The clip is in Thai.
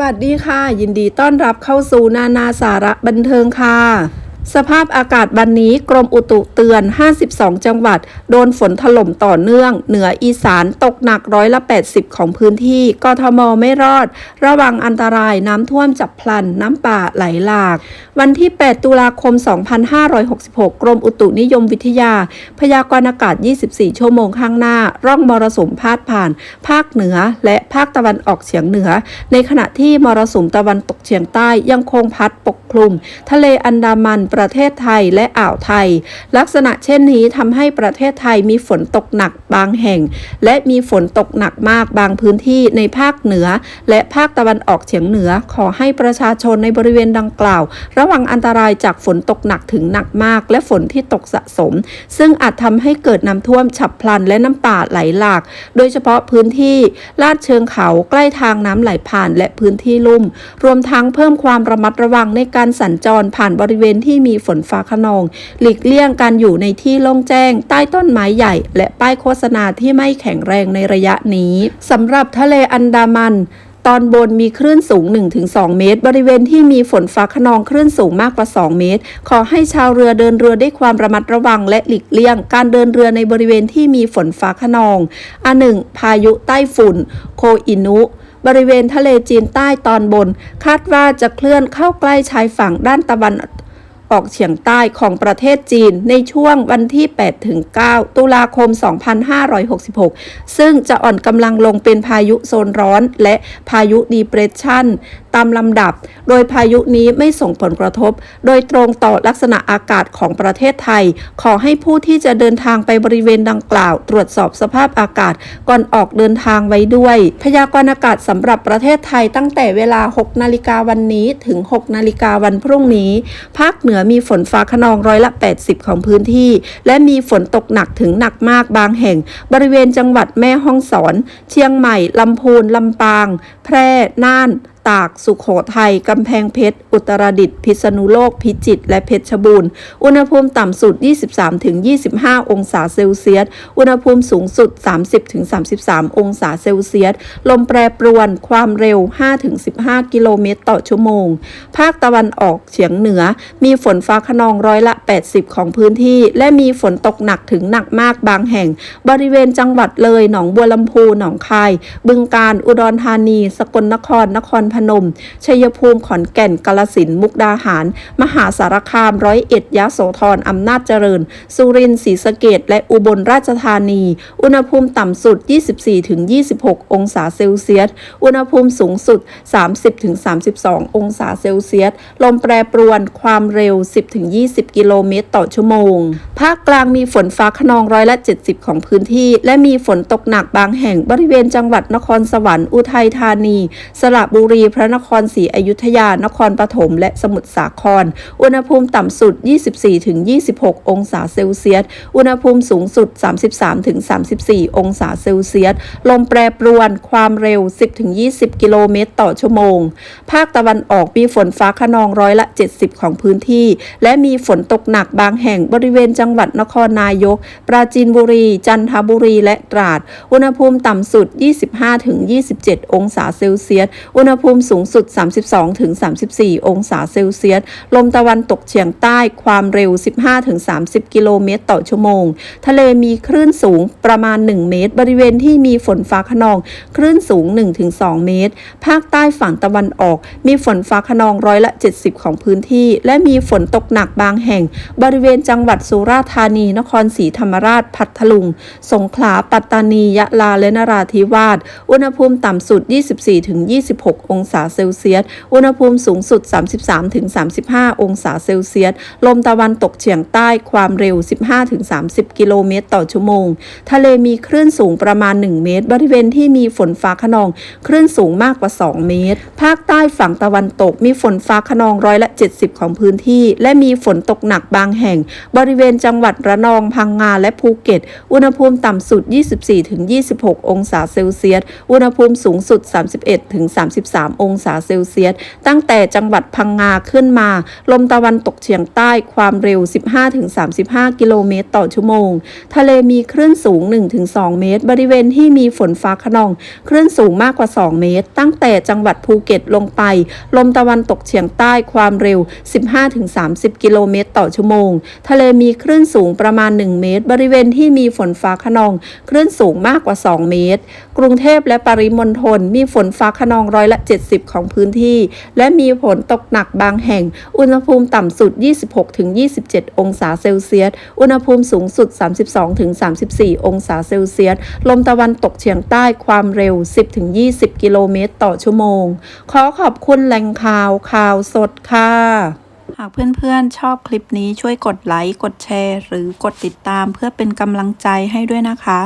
วัสดีค่ะ ยินดีต้อนรับเข้าสู่นานาสาระบันเทิงค่ะ สภาพอากาศวันนี้กรมอุตุเตือน 52 จังหวัด โดนฝนถล่มต่อเนื่อง เหนืออีสานตกหนักร้อยละ 80 ของพื้นที่ กทมไม่รอด ระวังอันตรายน้ำท่วมจับพลัน น้ำป่าไหลหลาก วันที่ 8 ตุลาคม 2566 กรมอุตุนิยมวิทยา พยากรณ์อากาศ 24 ชั่วโมงข้างหน้า ร่องมรสุมพาดผ่าน ภาคเหนือและภาคตะวันออกเฉียงเหนือ ในขณะที่มรสุมตะวันตกเฉียงใต้ยังคงพัดปกคลุม ทะเลอันดามันประเทศไทยและอ่าวไทย ลักษณะเช่นนี้ทำให้ประเทศไทยมีฝนตกหนักบางแห่ง และมีฝนตกหนักมากบางพื้นที่ในภาคเหนือ และภาคตะวันออกเฉียงเหนือ ขอให้ประชาชนในบริเวณดังกล่าว ระวังอันตรายจากฝนตกหนักถึงหนักมาก และฝนที่ตกสะสม ซึ่งอาจทำให้เกิดน้ำท่วมฉับพลันและน้ำป่าไหลหลาก โดยเฉพาะพื้นที่ลาดเชิงเขาใกล้ทางน้ำไหลผ่านและพื้นที่ลุ่ม รวมทั้งเพิ่มความระมัดระวังในการสัญจรผ่านบริเวณที่มีฝนฟ้าขนอง หลีกเลี่ยงการอยู่ในที่โล่งแจ้ง ใต้ต้นไม้ใหญ่ และป้ายโฆษณาที่ไม่แข็งแรงในระยะนี้สำหรับทะเลอันดามันตอนบนมีคลื่นสูง 1-2 เมตร บริเวณที่มีฝนฟ้าขนองคลื่นสูงมากกว่า 2 เมตร ขอให้ชาวเรือเดินเรือด้วยความระมัดระวังและหลีกเลี่ยง การเดินเรือในบริเวณที่มีฝนฟ้าขนองอันหนึ่งพายุใต้ฝุ่น โคอินุ บริเวณทะเลจีนใต้ตอนบน คาดว่าจะเคลื่อนเข้าใกล้ชายฝั่งด้านตะวัน ออกเฉียงใต้ของประเทศจีนในช่วงวันที่ 8 ถึง 9 ตุลาคม 2566 ซึ่งจะอ่อนกำลังลงเป็นพายุโซนร้อนและพายุดีเปรสชัน ตามลำดับ โดยพายุนี้ไม่ส่งผลกระทบ โดยตรงต่อลักษณะอากาศของประเทศไทย ขอให้ผู้ที่จะเดินทางไปบริเวณดังกล่าว ตรวจสอบสภาพอากาศก่อนออกเดินทางไว้ด้วย พยากรณ์อากาศสำหรับประเทศไทยตั้งแต่เวลา 6 นาฬิกาวันนี้ถึง 6 นาฬิกาวันพรุ่งนี้ ภาคเหนือมีฝนฟ้าขนองร้อยละ 80 ของพื้นที่ และมีฝนตกหนักถึงหนักมากบางแห่ง บริเวณจังหวัดแม่ฮ่องสอน เชียงใหม่ ลำพูน ลำปาง แพร่ น่าน ตาก สุขโขทัย กำแพงเพชร อุตรดิตถ์พิษณุโลก พิจิตร และเพชรบูรณ์ อุณหภูมิต่ำสุด 23-25 องศาเซลเซียส อุณหภูมิสูงสุด 30-33 องศาเซลเซียส ลมแปรปรวน ความเร็ว 5-15 กิโลเมตรต่อชั่วโมง ภาคตะวันออกเฉียงเหนือ มีฝนฟ้าขนองร้อยละ 80 ของพื้นที่ และมีฝนตกหนักถึงหนักมากบางแห่ง บริเวณจังหวัดเลย หนองบัวลำพู หนองคาย บึงกาฬ อุดรธานี สกลนคร นครพนม ชัยภูมิขอนแก่นกาลสินธุ์มุกดาหาร มหาสารคามร้อยเอ็ดยะโสธรอำนาจเจริญ สุรินทร์ศรีสะเกดและอุบลราชธานี อุณหภูมิต่ำสุด 24-26 องศาเซลเซียส อุณหภูมิสูงสุด 30-32 องศาเซลเซียส ลมแปรปรวนความเร็ว 10-20 กิโลเมตรต่อชั่วโมง ภาคกลางมีฝนฟ้าขนองร้อยละ 70 ของพื้นที่ และมีฝนตกหนักบางแห่งบริเวณจังหวัดนครสวรรค์อุทัยธานี สระบุรีพระนครศรีอยุธยา นครปฐม และสมุทรสาคร อุณหภูมิต่ำสุด 24-26 องศาเซลเซียส อุณหภูมิสูงสุด 33-34 องศาเซลเซียส ลมแปรปรวน ความเร็ว 10-20 กิโลเมตรต่อชั่วโมง ภาคตะวันออกมีฝนฟ้าขนองร้อยละ 70 ของพื้นที่ และมีฝนตกหนักบางแห่งบริเวณจังหวัดนครนายก ปราจีนบุรี จันทบุรี และตราด อุณหภูมิต่ำสุด 25-27 องศาเซลเซียส อุณหภูมิมสูงสุด 32-34 องศาเซลเซียส ลมตะวันตกเฉียงใต้ความเร็ว 15-30 กิโลเมตรต่อชั่วโมง ทะเลมีคลื่นสูงประมาณ 1 เมตร บริเวณที่มีฝนฟ้าขนอง คลื่นสูง 1-2 เมตร ภาคใต้ฝั่งตะวันออก มีฝนฟ้าขนองร้อยละ 70 ของพื้นที่ และมีฝนตกหนักบางแห่ง บริเวณจังหวัดสุราษฎร์ธานี นครศรีธรรมราช พัทลุง สงขลา ปัตตานี ยะลา และนราธิวาส อุณหภูมิต่ำสุด 24-26 ององศาเซลเซียส อุณหภูมิสูงสุด 33-35 องศาเซลเซียส ลมตะวันตกเฉียงใต้ความเร็ว 15-30 กิโลเมตรต่อชั่วโมง ทะเลมีคลื่นสูงประมาณ 1 เมตร บริเวณที่มีฝนฟ้าขนอง คลื่นสูงมากกว่า 2 เมตร ภาคใต้ฝั่งตะวันตกมีฝนฟ้าขนองร้อยละ 70 ของพื้นที่ และมีฝนตกหนักบางแห่ง บริเวณจังหวัดระนอง พังงา และภูเก็ต อุณหภูมิต่ำสุด 24-26 องศาเซลเซียส อุณหภูมิสูงสุด 31-33 23องศาเซลเซียส ตั้งแต่จังหวัดพังงาขึ้นมา ลมตะวันตกเฉียงใต้ความเร็ว 15-35 กิโลเมตรต่อชั่วโมง ทะเลมีคลื่นสูง 1-2 เมตร บริเวณที่มีฝนฟ้าขนอง คลื่นสูงมากกว่า 2 เมตร ตั้งแต่จังหวัดภูเก็ตลงไป ลมตะวันตกเฉียงใต้ความเร็ว 15-30 กิโลเมตร ต่อชั่วโมง ทะเลมีคลื่นสูงประมาณ 1 เมตร บริเวณที่มีฝนฟ้าขนอง คลื่นสูงมากกว่า 2 เมตร กรุงเทพและปริมณฑลมีฝนฟ้าขนองร้อยละ70 ของพื้นที่ และมีฝนตกหนักบางแห่ง อุณหภูมิต่ำสุด 26-27 องศาเซลเซียส อุณหภูมิสูงสุด 32-34 องศาเซลเซียส ลมตะวันตกเฉียงใต้ความเร็ว 10-20 กิโลเมตรต่อชั่วโมง ขอขอบคุณแหล่งข่าวข่าวสดค่ะหากเพื่อนๆ ชอบคลิปนี้ช่วยกดไลค์ กดแชร์ หรือกดติดตามเพื่อเป็นกำลังใจให้ด้วยนะคะ